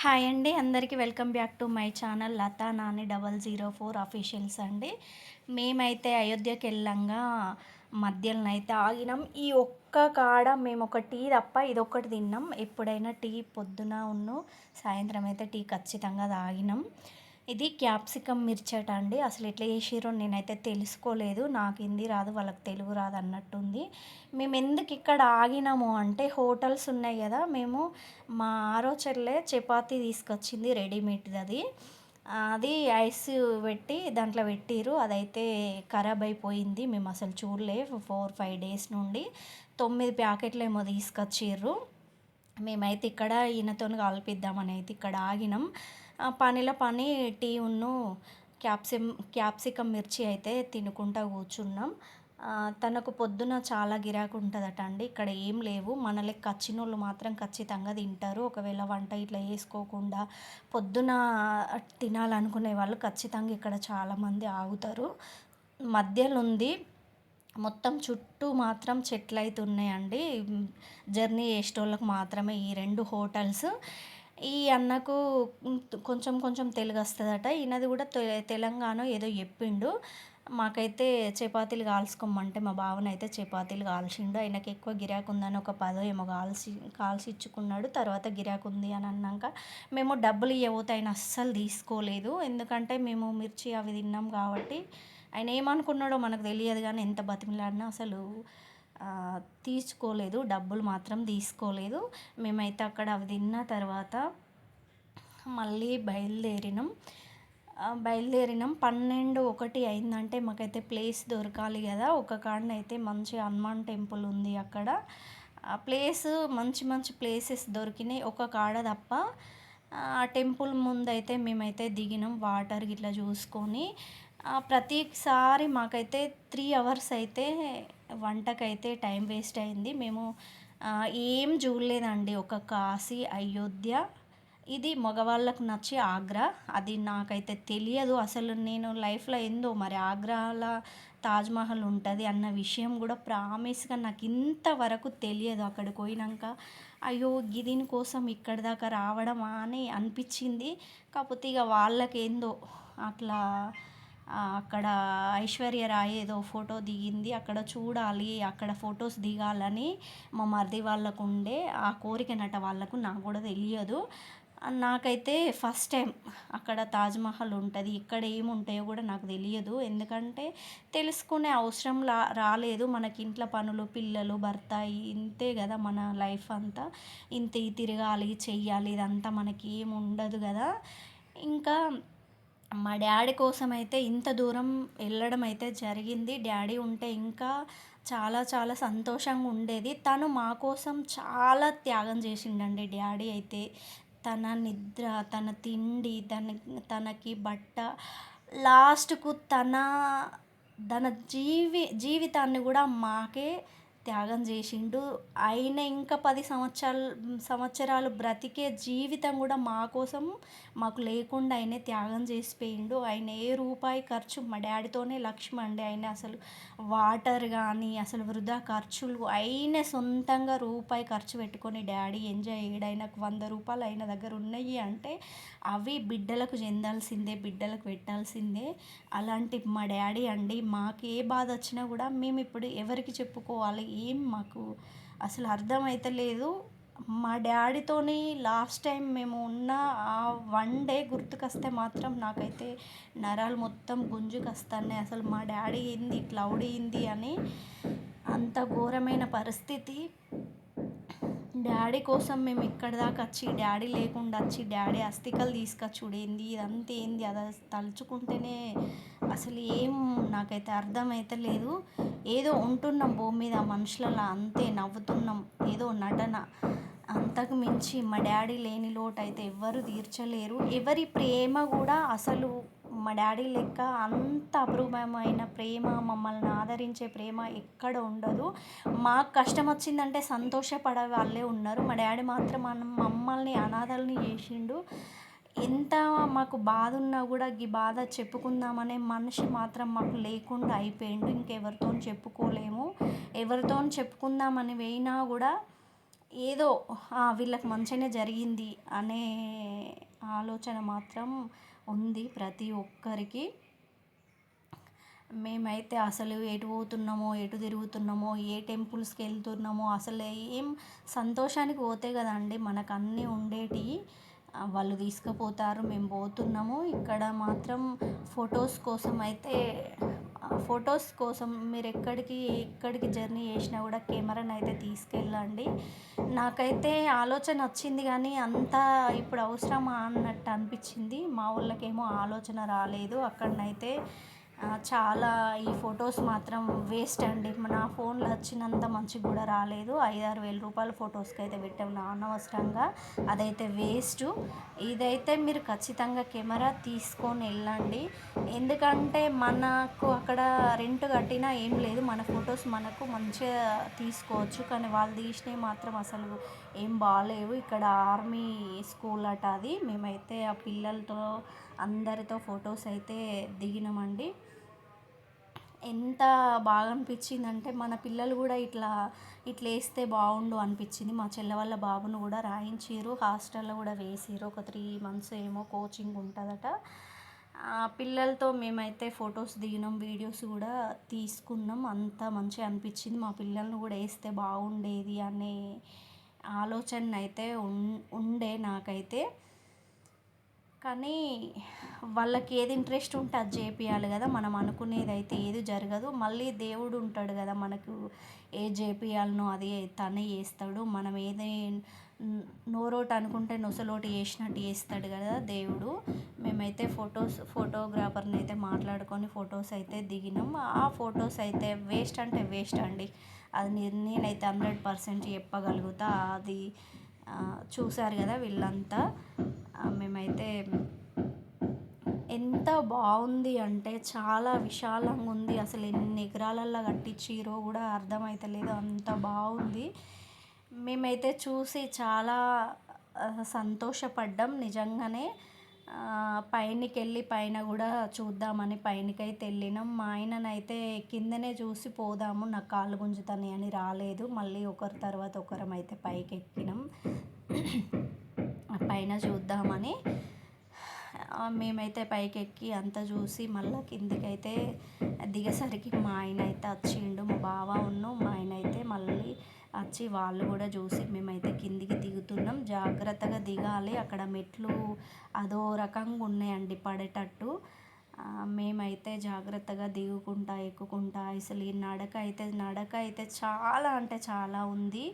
Hi అండి అందరికీ welcome back to my channel Latha Nani double zero four officials అండి. మేమైతే అయోధ్యకి వెళ్ళంగా మధ్యలో అయితే ఆగినాం. ఈ ఒక్క కాడ మేము ఒక టీ తప్ప ఇదొక్కటి తిన్నాం. ఎప్పుడైనా టీ పొద్దున ఉన్ను సాయంత్రం అయితే టీ ఖచ్చితంగా తాగినాం. ఇది క్యాప్సికమ్ మిర్చట అండి. అసలు ఎట్లా చేసిరో నేనైతే తెలుసుకోలేదు. నాకు హిందీ రాదు వాళ్ళకి తెలుగు రాదు అన్నట్టుంది. మేము ఎందుకు ఇక్కడ ఆగినాము అంటే హోటల్స్ ఉన్నాయి కదా మేము మా ఆరో చెల్లె చపాతీ తీసుకొచ్చింది రెడీమేడ్ది అది. అది ఐస్ పెట్టి దాంట్లో పెట్టిరు అదైతే ఖరాబ్ అయిపోయింది. మేము అసలు చూడలే ఫోర్ ఫైవ్ డేస్ నుండి. తొమ్మిది ప్యాకెట్లు ఏమో తీసుకొచ్చిర్రు మేమైతే ఇక్కడ ఈయనతో కలిపిద్దామని అయితే ఇక్కడ ఆగినాం. పనిలో పని టీ ఉన్ను క్యాప్సిమ్ క్యాప్సికమ్ మిర్చి అయితే తినుకుంటా కూర్చున్నాం. తనకు పొద్దున చాలా గిరాకు ఉంటుందట అండి. ఇక్కడ ఏం లేవు. మన లెక్క వచ్చినోళ్ళు మాత్రం ఖచ్చితంగా తింటారు. ఒకవేళ వంట ఇట్లా వేసుకోకుండా పొద్దున తినాలనుకునే వాళ్ళు ఖచ్చితంగా ఇక్కడ చాలామంది ఆగుతారు. మధ్యలో ఉంది. మొత్తం చుట్టూ మాత్రం చెట్లు అయితే ఉన్నాయండి. జర్నీ చేసేటోళ్ళకి మాత్రమే ఈ రెండు హోటల్స్. ఈ అన్నకు కొంచెం కొంచెం తెలుగు వస్తుందట ఈయనది కూడా తెలంగాణ ఏదో చెప్పిండు. మాకైతే చపాతీలు కాల్చుకోమంటే మా బావనైతే చపాతీలు కాల్చిండు. ఆయనకి ఎక్కువ గిరాకు ఉందని ఒక పదో ఏమో కాల్చి కాల్చి ఇచ్చుకున్నాడు తర్వాత గిరాకు ఉంది అని అన్నాక మేము డబ్బులు ఇవ్వబోతే ఆయన అస్సలు తీసుకోలేదు. ఎందుకంటే మేము మిర్చి అవి తిన్నాం కాబట్టి ఆయన ఏమనుకున్నాడో మనకు తెలియదు కానీ ఎంత బతిమిలాడినా అసలు తీసుకోలేదు డబ్బులు మాత్రం తీసుకోలేదు. మేమైతే అక్కడ అవి తిన్న తర్వాత మళ్ళీ బయలుదేరినాం. బయలుదేరినాం. పన్నెండు ఒకటి అయిందంటే మాకైతే ప్లేస్ దొరకాలి కదా. ఒక కాడన అయితే మంచి హనుమాన్ టెంపుల్ ఉంది అక్కడ. ఆ ప్లేస్ మంచి మంచి ప్లేసెస్ దొరికినాయి. ఒక కాడ తప్ప ఆ టెంపుల్ ముందైతే మేమైతే దిగినాం వాటర్ గిట్లా చూసుకొని. ప్రతిసారి మాకైతే త్రీ అవర్స్ అయితే వంటకైతే టైం వేస్ట్ అయింది. మేము ఏం చూడలేదండి. ఒక కాశీ అయోధ్య ఇది మగవాళ్ళకు నచ్చి ఆగ్రా. అది నాకైతే తెలియదు. అసలు నేను లైఫ్లో ఏందో మరి ఆగ్రాలో తాజ్మహల్ ఉంటుంది అన్న విషయం కూడా ప్రామిస్గా నాకు ఇంతవరకు తెలియదు. అక్కడికి పోయినాక అయ్యో దీని కోసం ఇక్కడి దాకా రావడమా అని అనిపించింది. కాకపోతే ఇక వాళ్ళకేందో అట్లా అక్కడ ఐశ్వర్య రాయ్ ఏదో ఫోటో దిగింది. అక్కడ చూడాలి అక్కడ ఫొటోస్ దిగాలని మా మరిది వాళ్ళకు ఉండే ఆ కోరికనట వాళ్ళకు నాకు కూడా తెలియదు. నాకైతే ఫస్ట్ టైం అక్కడ తాజ్మహల్ ఉంటుంది. ఇక్కడ ఏముంటాయో కూడా నాకు తెలియదు. ఎందుకంటే తెలుసుకునే అవసరం లా రాలేదు. మనకి ఇంట్లో పనులు పిల్లలు భర్త ఇంతే కదా మన లైఫ్ అంతా. ఇంత తిరగాలి చెయ్యాలి ఇదంతా మనకి ఏమి ఉండదు కదా. ఇంకా మా డాడీ కోసం అయితే ఇంత దూరం వెళ్ళడం అయితే జరిగింది. డాడీ ఉంటే ఇంకా చాలా చాలా సంతోషంగా ఉండేది. తను మా కోసం చాలా త్యాగం చేసిండండి డాడీ అయితే. తన నిద్ర తన తిండి తన తనకి బట్ట లాస్ట్కు తన తన జీవి జీవితాన్ని కూడా మాకే త్యాగం చేసిండు. ఆయన ఇంకా పది సంవత్సరాలు సంవత్సరాలు బ్రతికే జీవితం కూడా మా కోసం మాకు లేకుండా ఆయనే త్యాగం చేసిపోయిండు ఆయన ఏ రూపాయి ఖర్చు మా డాడీతోనే లక్ష్యం అండి ఆయన అసలు. వాటర్ కానీ అసలు వృధా ఖర్చులు ఆయన సొంతంగా రూపాయి ఖర్చు పెట్టుకొని డాడీ ఎంజాయ్ చేయడానికి వంద రూపాయలు ఆయన దగ్గర ఉన్నాయి అంటే అవి బిడ్డలకు చెందాల్సిందే బిడ్డలకు పెట్టాల్సిందే. అలాంటి మా డాడీ అండి మాకు ఏ బాధ వచ్చినా కూడా మేము ఇప్పుడు ఎవరికి చెప్పుకోవాలి ఏం మాకు అసలు అర్థమైతలేదు. మా డాడీతోని లాస్ట్ టైం మేము ఉన్న ఆ వన్ డే గుర్తుకొస్తే మాత్రం నాకైతే నరాలు మొత్తం గుంజుకొస్తున్నాయి. అసలు మా డాడీ ఏంది ఇట్లా అవుడింది అని అంత ఘోరమైన పరిస్థితి. డాడీ కోసం మేము ఇక్కడి దాకా వచ్చి డాడీ లేకుండా వచ్చి డాడీ అస్థికలు తీసుకొచ్చుడు ఏంది ఇదంతా ఏంది అది తలుచుకుంటేనే అసలు ఏం నాకైతే అర్థమైతే లేదు. ఏదో ఉంటున్నాం భూమి మీద మనుషులలో అంతే నవ్వుతున్నాం. ఏదో నటన. అంతకు మించి మా డాడీ లేని లోటు అయితే ఎవ్వరు తీర్చలేరు. ఎవరి ప్రేమ కూడా అసలు మా డాడీ లెక్క అంత అపరూపమైన ప్రేమ మమ్మల్ని ఆదరించే ప్రేమ ఎక్కడ ఉండదు. మాకు కష్టం వచ్చిందంటే సంతోషపడే వాళ్ళే ఉన్నారు. మా డాడీ మాత్రం మమ్మల్ని అనాథల్ని చేసిండు. ఎంత మాకు బాధ ఉన్నా కూడా ఈ బాధ చెప్పుకుందామనే మనిషి మాత్రం మాకు లేకుండా అయిపోయిండు. ఇంకెవరితో చెప్పుకోలేము. ఎవరితో చెప్పుకుందామని పోయినా కూడా ఏదో వీళ్ళకి మంచిగానే జరిగింది అనే ఆలోచన మాత్రం ఉంది ప్రతి ఒక్కరికి. మేమైతే అసలు ఎటు పోతున్నామో ఎటు తిరుగుతున్నామో ఏ టెంపుల్స్కి వెళ్తున్నామో అసలు ఏం సంతోషానికి పోతే కదండి మనకు అన్నీ ఉండేటివి వాళ్ళు తీసుకుపోతారు మేము పోతున్నాము. ఇక్కడ మాత్రం ఫొటోస్ కోసం అయితే ఫొటోస్ కోసం మీరు ఎక్కడికి ఎక్కడికి జర్నీ చేసినా కూడా కెమెరాని అయితే తీసుకెళ్ళండి. నాకైతే ఆలోచన వచ్చింది కానీ అంత ఇప్పుడు అవసరమా అన్నట్టు అనిపించింది. మా వాళ్ళకేమో ఆలోచన రాలేదు. అక్కడనైతే చాలా ఈ ఫొటోస్ మాత్రం వేస్ట్ అండి. నా ఫోన్లో వచ్చినంత మంచిగా కూడా రాలేదు. ఐదు ఆరు వేల రూపాయల ఫొటోస్కి అయితే పెట్టాం నా అనవసరంగా. అదైతే వేస్ట్. ఇదైతే మీరు ఖచ్చితంగా కెమెరా తీసుకొని వెళ్ళండి. ఎందుకంటే మనకు అక్కడ రెంట్ కట్టినా ఏం లేదు. మన ఫొటోస్ మనకు మంచిగా తీసుకోవచ్చు. కానీ వాళ్ళు తీసినవి మాత్రం అసలు ఏం బాగాలేవు. ఇక్కడ ఆర్మీ స్కూల్ అట అది. మేమైతే ఆ పిల్లలతో అందరితో ఫొటోస్ అయితే దిగినామండి. ఎంత బాగా అనిపించిందంటే మన పిల్లలు కూడా ఇట్లా ఇట్లా వేస్తే బాగుండు అనిపించింది. మా చెల్లె వాళ్ళ బాబును కూడా రాయించారు హాస్టల్లో కూడా వేసారు ఒక త్రీ మంత్స్ ఏమో కోచింగ్ ఉంటుందట. పిల్లలతో మేమైతే ఫొటోస్ దిగినాం వీడియోస్ కూడా తీసుకున్నాం. అంత మంచిగా అనిపించింది. మా పిల్లల్ని కూడా వేస్తే బాగుండేది అనే ఆలోచన అయితే ఉండే నాకైతే. కానీ వాళ్ళకి ఏది ఇంట్రెస్ట్ ఉంటే అది చేపియాలి కదా. మనం అనుకునేది అయితే ఏది జరగదు. మళ్ళీ దేవుడు ఉంటాడు కదా మనకు. ఏది చేపియాలనో అది తనే చేస్తాడు. మనం ఏది నోరోటి అనుకుంటే నొసలోటి చేసినట్టు చేస్తాడు కదా దేవుడు. మేమైతే ఫొటోస్ ఫోటోగ్రాఫర్ని అయితే మాట్లాడుకొని ఫొటోస్ అయితే దిగినాం. ఆ ఫొటోస్ అయితే వేస్ట్ అంటే వేస్ట్ అండి. అది నేనైతే హండ్రెడ్ పర్సెంట్ చెప్పగలుగుతా. అది చూశారు కదా వీళ్ళంతా. మేమైతే ఎంత బాగుంది అంటే చాలా విశాలంగా ఉంది. అసలు ఎన్ని ఎకరాలల్లో కట్టించిరో కూడా అర్థమైతలేదు. అంత బాగుంది. మేమైతే చూసి చాలా సంతోషపడ్డాం నిజంగానే. పైనకి వెళ్ళి పైన కూడా చూద్దామని పైనకైతే వెళ్ళినాం మా ఆయననైతే కిందనే చూసి పోదాము నాకు కాళ్ళు గుంజుతాయి అని రాలేదు. మళ్ళీ ఒకరి తర్వాత ఒకరం అయితే పైకి ఎక్కినాం పైన చూద్దామని మేమైతే పైకి ఎక్కి అంతా చూసి మళ్ళీ కిందికైతే దిగసరికి మా ఆయన అయితే వచ్చిండు మా బావ ఉన్ను మా ఆయన అయితే మళ్ళీ వచ్చి వాళ్ళు కూడా చూసి మేమైతే కిందికి దిగుతున్నాం. జాగ్రత్తగా దిగాలి. అక్కడ మెట్లు అదో రకంగా ఉన్నాయండి పడేటట్టు. మేమైతే జాగ్రత్తగా దిగుకుంటా ఎక్కుకుంటా అసలు ఈ నడక అయితే నడక అయితే చాలా అంటే చాలా ఉంది.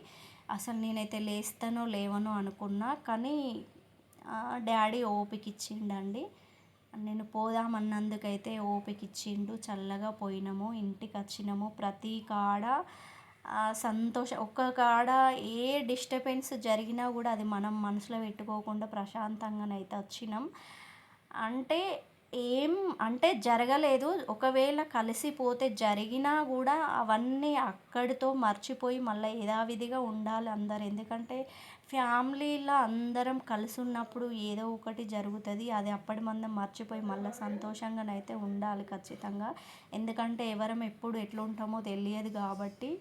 అసలు నేనైతే లేస్తానో లేవనో అనుకున్నా కానీ డాడీ ఓపిక ఇచ్చిండండి నేను పోదామన్నందుకైతే ఓపిక ఇచ్చిండు చల్లగా పోయినాము ఇంటికి వచ్చినాము. ప్రతి కాడ సంతోషం. ఒక్క కాడ ఏ డిస్టర్బెన్స్ జరిగినా కూడా అది మనం మనసులో పెట్టుకోకుండా ప్రశాంతంగానైతే వచ్చినాం. అంటే ఏం అంటే జరగలేదు. ఒకవేళ కలిసిపోతే జరిగినా కూడా అవన్నీ అక్కడితో మర్చిపోయి మళ్ళీ యథావిధిగా ఉండాలి అందరు. ఎందుకంటే ఫ్యామిలీలో అందరం కలిసి ఉన్నప్పుడు ఏదో ఒకటి జరుగుతుంది. అది అప్పటి మందం మర్చిపోయి మళ్ళీ సంతోషంగానైతే ఉండాలి ఖచ్చితంగా. ఎందుకంటే ఎవరం ఎప్పుడు ఎట్లుంటామో తెలియదు కాబట్టి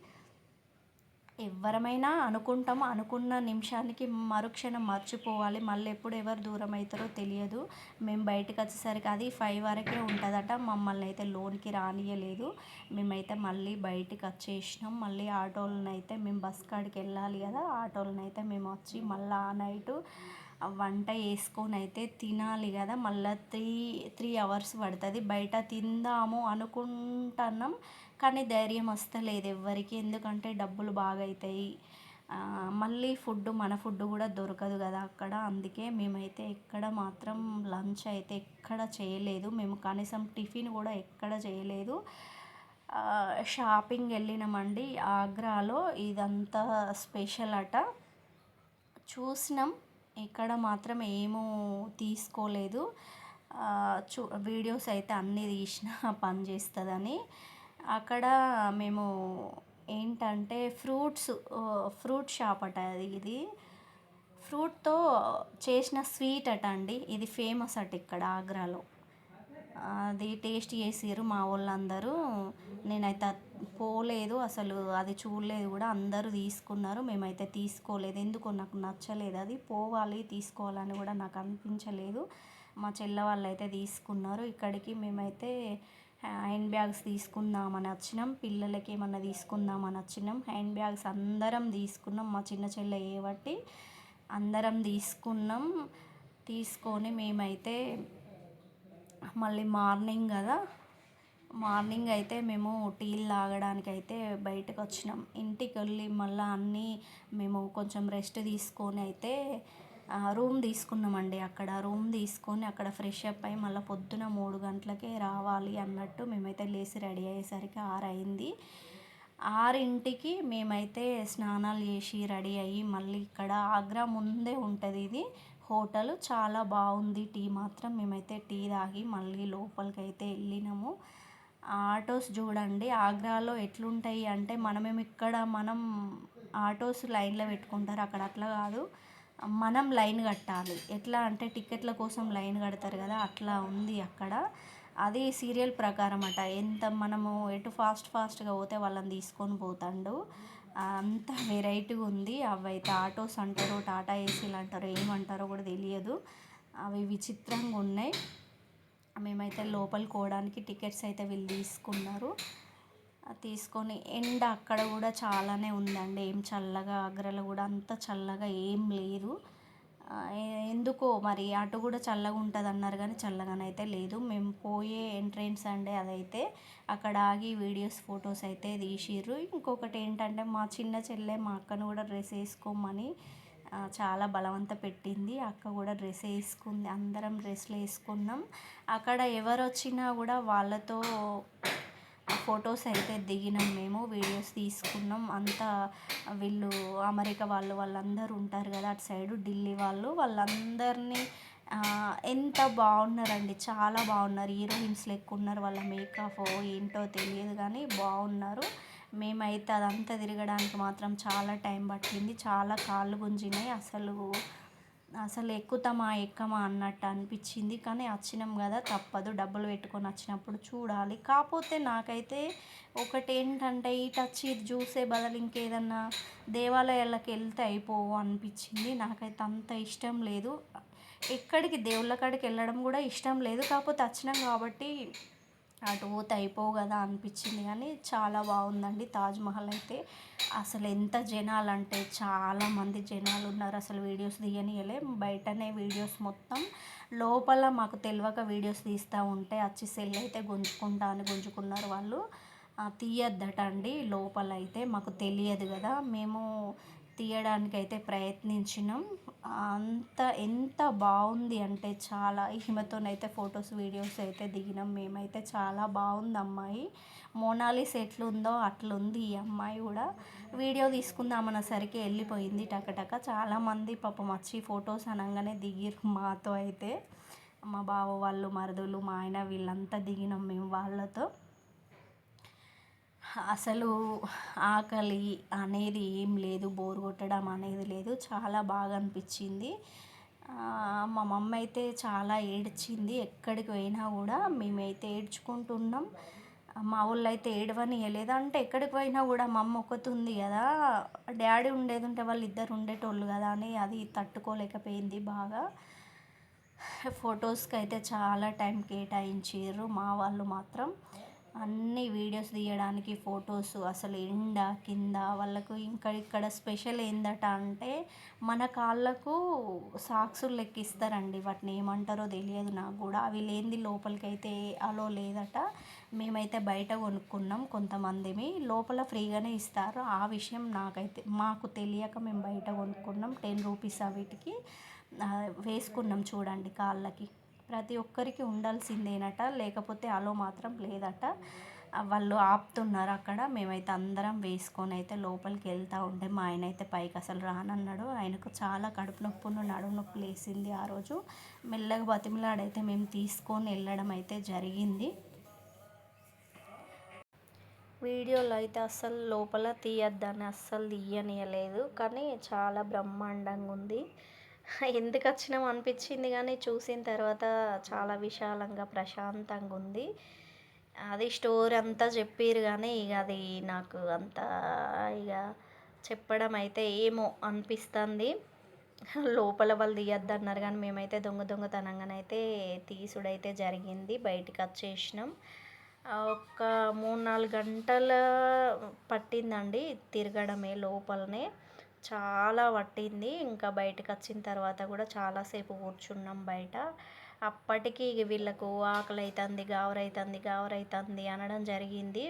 ఎవ్వరమైనా అనుకుంటాం అనుకున్న నిమిషానికి మరుక్షణం మర్చిపోవాలి. మళ్ళీ ఎప్పుడు ఎవరు దూరం అవుతారో తెలియదు. మేము బయటకు వచ్చేసరికి అది ఫైవ్ వరకే ఉంటుందట. మమ్మల్ని అయితే లోన్కి రానియలేదు. మేమైతే మళ్ళీ బయటికి వచ్చేసినాం. మళ్ళీ ఆటోలను అయితే మేము బస్ కాడికి వెళ్ళాలి కదా. ఆటోలను అయితే మేము వచ్చి మళ్ళీ ఆ నైటు వంట వేసుకొని అయితే తినాలి కదా. మళ్ళీ త్రీ త్రీ అవర్స్ పడుతుంది. బయట తిందాము అనుకుంటున్నాం కానీ ధైర్యం వస్తలేదు ఎవ్వరికి. ఎందుకంటే డబ్బులు బాగా అవుతాయి మళ్ళీ ఫుడ్ మన ఫుడ్ కూడా దొరకదు కదా అక్కడ. అందుకే మేమైతే ఎక్కడ మాత్రం లంచ్ అయితే ఎక్కడ చేయలేదు. మేము కనీసం టిఫిన్ కూడా ఎక్కడ చేయలేదు. షాపింగ్ వెళ్ళినామండి ఆగ్రాలో. ఇదంతా స్పెషల్ అట. చూసినాం. ఇక్కడ మాత్రం ఏమో తీసుకోలేదు. చూ వీడియోస్ అయితే అన్నీ తీసిన పని చేస్తుందని. అక్కడ మేము ఏంటంటే ఫ్రూట్స్ ఫ్రూట్ షాప్ అట అది ఇది. ఫ్రూట్తో చేసిన స్వీట్ అట అండి. ఇది ఫేమస్ అట ఇక్కడ ఆగ్రాలో. అది టేస్ట్ చేసిర్రు మా వాళ్ళందరూ. నేనైతే పోలేదు అసలు అది చూడలేదు కూడా. అందరూ తీసుకున్నారు. మేమైతే తీసుకోలేదు. ఎందుకో నాకు నచ్చలేదు అది. పోవాలి తీసుకోవాలని కూడా నాకు అనిపించలేదు. మా చెల్ల వాళ్ళు అయితే తీసుకున్నారు. ఇక్కడికి మేమైతే హ్యాండ్ బ్యాగ్స్ తీసుకుందామని వచ్చినాం. పిల్లలకి ఏమన్నా తీసుకుందామని వచ్చినాం. హ్యాండ్ బ్యాగ్స్ అందరం తీసుకున్నాం. మా చిన్న చెల్లె ఏవట్టి అందరం తీసుకున్నాం. తీసుకొని మేమైతే మళ్ళీ మార్నింగ్ కదా. మార్నింగ్ అయితే మేము టీలు తాగడానికి అయితే బయటకు వచ్చినాం. ఇంటికి వెళ్ళి మళ్ళీ అన్నీ మేము కొంచెం రెస్ట్ తీసుకొని అయితే రూమ్ తీసుకున్నామండి అక్కడ. రూమ్ తీసుకొని అక్కడ ఫ్రెష్ అప్ అయ్యి మళ్ళీ పొద్దున మూడు గంటలకే రావాలి అన్నట్టు మేమైతే లేచి రెడీ అయ్యేసరికి ఆరు అయింది ఆరింటికి మేమైతే స్నానాలు చేసి రెడీ అయ్యి మళ్ళీ ఇక్కడ ఆగ్రా ముందే ఉంటుంది ఇది. హోటల్ చాలా బాగుంది. టీ మాత్రం మేమైతే టీ తాగి మళ్ళీ లోపలికి అయితే వెళ్ళినాము. ఆటోస్ చూడండి ఆగ్రాలో ఎట్లుంటాయి అంటే మనమేమి ఇక్కడ మనం ఆటోస్ లైన్లో పెట్టుకుంటారు. అక్కడ అట్లా కాదు. మనం లైన్ కట్టాలి. ఎట్లా అంటే టికెట్ల కోసం లైన్ కడతారు కదా అట్లా ఉంది అక్కడ. అది సీరియల్ ప్రకారం అట. ఎంత మనము ఎటు ఫాస్ట్ ఫాస్ట్గా పోతే వాళ్ళని తీసుకొని పోతాడు. అంత వెరైటీగా ఉంది. అవి అయితే ఆటోస్ అంటారు టాటా ఏసీలు అంటారు ఏమంటారో కూడా తెలియదు. అవి విచిత్రంగా ఉన్నాయి. మేమైతే లోపలికి పోవడానికి టికెట్స్ అయితే వీళ్ళు తీసుకున్నారు. తీసుకొని ఎండ అక్కడ కూడా చాలానే ఉందండి. ఏం చల్లగా ఆగ్రాలో కూడా అంత చల్లగా ఏం లేదు. ఎందుకో మరి అటు కూడా చల్లగా ఉంటుంది అన్నారు కానీ చల్లగానైతే లేదు. మేము పోయే ఎంట్రెన్స్ అండి అదైతే. అక్కడ ఆగి వీడియోస్ ఫొటోస్ అయితే తీసిర్రు. ఇంకొకటి ఏంటంటే మా చిన్న చెల్లె మా అక్కను కూడా డ్రెస్ వేసుకోమని చాలా బలవంత పెట్టింది. అక్క కూడా డ్రెస్ వేసుకుంది. అందరం డ్రెస్లు వేసుకున్నాం. అక్కడ ఎవరు వచ్చినా కూడా వాళ్ళతో ఫొటోస్ అయితే దిగినాం మేము వీడియోస్ తీసుకున్నాం. అంతా వీళ్ళు అమెరికా వాళ్ళు వాళ్ళందరూ ఉంటారు కదా అటు సైడు ఢిల్లీ వాళ్ళు వాళ్ళందరినీ ఎంత బాగున్నారండి. చాలా బాగున్నారు. హీరోయిన్స్ లెక్క ఉన్నారు వాళ్ళ మేకప్ ఏంటో తెలియదు కానీ బాగున్నారు. మేమైతే అదంతా తిరగడానికి మాత్రం చాలా టైం పట్టింది. చాలా కాళ్ళు గుంజినాయి. అసలు అసలు ఎక్కుతామా ఎక్కమా అన్నట్టు అనిపించింది. కానీ వచ్చినాం కదా తప్పదు. డబ్బులు పెట్టుకొని వచ్చినప్పుడు చూడాలి. కాకపోతే నాకైతే ఒకటి ఏంటంటే ఇటు వచ్చి ఇది చూసే బదులు ఇంకేదన్నా దేవాలయాలకు వెళ్తే అయిపోవు అనిపించింది. నాకైతే అంత ఇష్టం లేదు. ఎక్కడికి దేవుళ్ళ కాడికి వెళ్ళడం కూడా ఇష్టం లేదు. కాకపోతే వచ్చినాం కాబట్టి అటు పోతే అయిపోవు కదా అనిపించింది కానీ చాలా బాగుందండి తాజ్మహల్ అయితే. అసలు ఎంత జనాలు అంటే చాలామంది జనాలు ఉన్నారు. అసలు వీడియోస్ తీయనియలే. బయటనే వీడియోస్ మొత్తం. లోపల మాకు తెలియక వీడియోస్ తీస్తూ ఉంటే వచ్చి సెల్ అయితే గుంజుకుంటా అని గుంజుకున్నారు వాళ్ళు. తీయద్దట అండి లోపల అయితే మాకు తెలియదు కదా. మేము తీయడానికి అయితే ప్రయత్నించినాం. అంత ఎంత బాగుంది అంటే చాలా. ఈమెతోనైతే ఫొటోస్ వీడియోస్ అయితే దిగినాం. మేమైతే చాలా బాగుంది అమ్మాయి మోనాలిస్ ఎట్లుందో అట్లుంది ఈ అమ్మాయి కూడా. వీడియో తీసుకుందామనేసరికి వెళ్ళిపోయింది టకటక. చాలామంది పాపం వచ్చి ఫొటోస్ అనగానే దిగిరు మాతో అయితే. మా బావ వాళ్ళు మరదలు మా ఆయన వీళ్ళంతా దిగినాం మేము వాళ్ళతో. అసలు ఆకలి అనేది ఏం లేదు బోర్ కొట్టడం అనేది లేదు. చాలా బాగా అనిపించింది. మా మమ్మ అయితే చాలా ఏడ్చింది. ఎక్కడికి పోయినా కూడా మేమైతే ఏడ్చుకుంటున్నాం. మా ఊళ్ళో అయితే ఏడవనియలేదు. అంటే ఎక్కడికి పోయినా కూడా మా అమ్మ ఒకటి ఉంది కదా. డాడీ ఉండేది ఉంటే వాళ్ళు ఇద్దరు ఉండేటోళ్ళు కదా అని అది తట్టుకోలేకపోయింది బాగా. ఫొటోస్కి అయితే చాలా టైం కేటాయించారు మా వాళ్ళు మాత్రం. అన్ని వీడియోస్ తీయడానికి ఫొటోస్ అసలు ఎండ కింద వాళ్ళకు ఇంకా ఇక్కడ స్పెషల్ ఏందట అంటే మన కాళ్ళకు సాక్సులు లెక్కిస్తారండి. వాటిని ఏమంటారో తెలియదు నాకు కూడా. అవి లేనిది లోపలికి అయితే అలో లేదట. మేమైతే బయట కొనుక్కున్నాం కొంతమందిమి. లోపల ఫ్రీగానే ఇస్తారు. ఆ విషయం నాకైతే మాకు తెలియక మేము బయట కొనుక్కున్నాం. టెన్ రూపీస్ వీటికి వేసుకున్నాం చూడండి కాళ్ళకి. ప్రతి ఒక్కరికి ఉండాల్సిందేనట లేకపోతే అలో మాత్రం లేదట. వాళ్ళు ఆపుతున్నారు అక్కడ. మేమైతే అందరం వేసుకొని అయితే లోపలికి వెళ్తూ ఉండే మా ఆయన అయితే పైకి అసలు రానన్నాడు. ఆయనకు చాలా కడుపు నొప్పును నడుము నొప్పి లేసింది ఆ రోజు. మెల్లగా బతిమలాడైతే మేము తీసుకొని వెళ్ళడం అయితే జరిగింది. వీడియోలో అయితే అస్సలు లోపల తీయద్దని అస్సలు తీయనియలేదు. కానీ చాలా బ్రహ్మాండంగా ఉంది. ఎందుకు వచ్చినాం అనిపించింది కానీ చూసిన తర్వాత చాలా విశాలంగా ప్రశాంతంగా ఉంది. అది స్టోరీ అంతా చెప్పారు కానీ ఇక అది నాకు అంత ఇక చెప్పడం అయితే ఏమో అనిపిస్తుంది. లోపల వాళ్ళు తీయద్దన్నారు కానీ మేమైతే దొంగ దొంగతనంగానైతే తీసుడైతే జరిగింది. బయటికి వచ్చేసినాం. ఒక మూడు నాలుగు గంటల పట్టిందండి తిరగడమే లోపలనే. చాలా పట్టింది. ఇంకా బయటకు వచ్చిన తర్వాత కూడా చాలాసేపు కూర్చున్నాం బయట. అప్పటికి వీళ్ళకు ఆకలి అవుతుంది గావర అవుతుంది అనడం జరిగింది.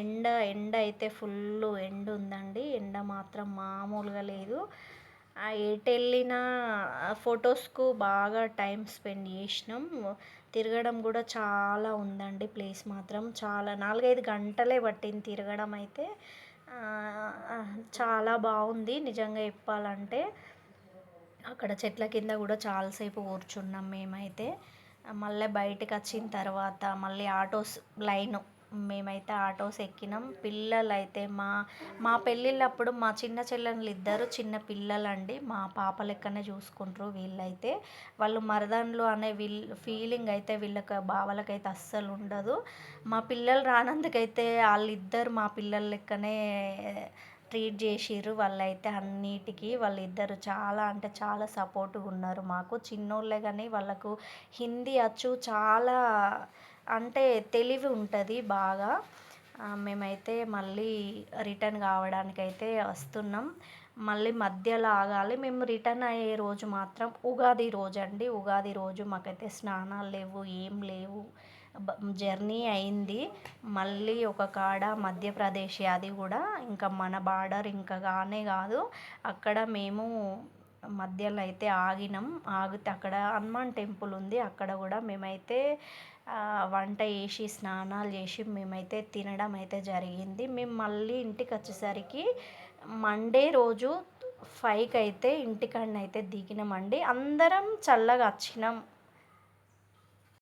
ఎండ ఎండ అయితే ఫుల్ ఎండ ఉందండి. ఎండ మాత్రం మామూలుగా లేదు. ఎటు వెళ్ళినా ఫొటోస్కు బాగా టైం స్పెండ్ చేసినాం. తిరగడం కూడా చాలా ఉందండి ప్లేస్ మాత్రం. చాలా నాలుగైదు గంటలే పట్టింది తిరగడం అయితే. చాలా బాగుంది నిజంగా చెప్పాలంటే. అక్కడ చెట్ల కింద కూడా చాలాసేపు కూర్చున్నాం మేమైతే. మళ్ళీ బయటకు వచ్చిన తర్వాత మళ్ళీ ఆటోస్ లైన్ మేమైతే ఆటోస్ ఎక్కినాం. పిల్లలైతే మా మా పెళ్ళిళ్ళప్పుడు మా చిన్న చెల్లెళ్ళు ఇద్దరు చిన్న పిల్లలండి. మా పాప లెక్కనే చూసుకుంటారు వీళ్ళైతే. వాళ్ళు మరదళ్ళు అనే వీల్ ఫీలింగ్ అయితే వీళ్ళకి బావలకైతే అస్సలు ఉండదు. మా పిల్లలు రానందుకైతే వాళ్ళిద్దరు మా పిల్లల లెక్కనే ట్రీట్ చేసిర్రు. వాళ్ళైతే అన్నిటికీ వాళ్ళిద్దరు చాలా అంటే చాలా సపోర్ట్గా ఉన్నారు మాకు. చిన్నోళ్ళే కానీ వాళ్ళకు హిందీ అచ్చు చాలా అంటే తెలివి ఉంటుంది బాగా. మేమైతే మళ్ళీ రిటర్న్ కావడానికి అయితే వస్తున్నాం. మళ్ళీ మధ్యలో ఆగాలి. మేము రిటర్న్ అయ్యే రోజు మాత్రం ఉగాది రోజు అండి. ఉగాది రోజు మాకైతే స్నానాలు లేవు ఏం లేవు. జర్నీ అయింది. మళ్ళీ ఒక కాడ మధ్యప్రదేశ్ అది కూడా. ఇంకా మన బార్డర్ ఇంకా కానే కాదు. అక్కడ మేము మధ్యలో అయితే ఆగినాం. ఆగితే అక్కడ హనుమాన్ టెంపుల్ ఉంది. అక్కడ కూడా మేమైతే వంట చేసి స్నానాలు చేసి మేమైతే తినడం అయితే జరిగింది. మేము మళ్ళీ ఇంటికి వచ్చేసరికి మండే రోజు ఫైవ్కి అయితే ఇంటికాడనైతే దిగినామండి. అందరం చల్లగా వచ్చినాం.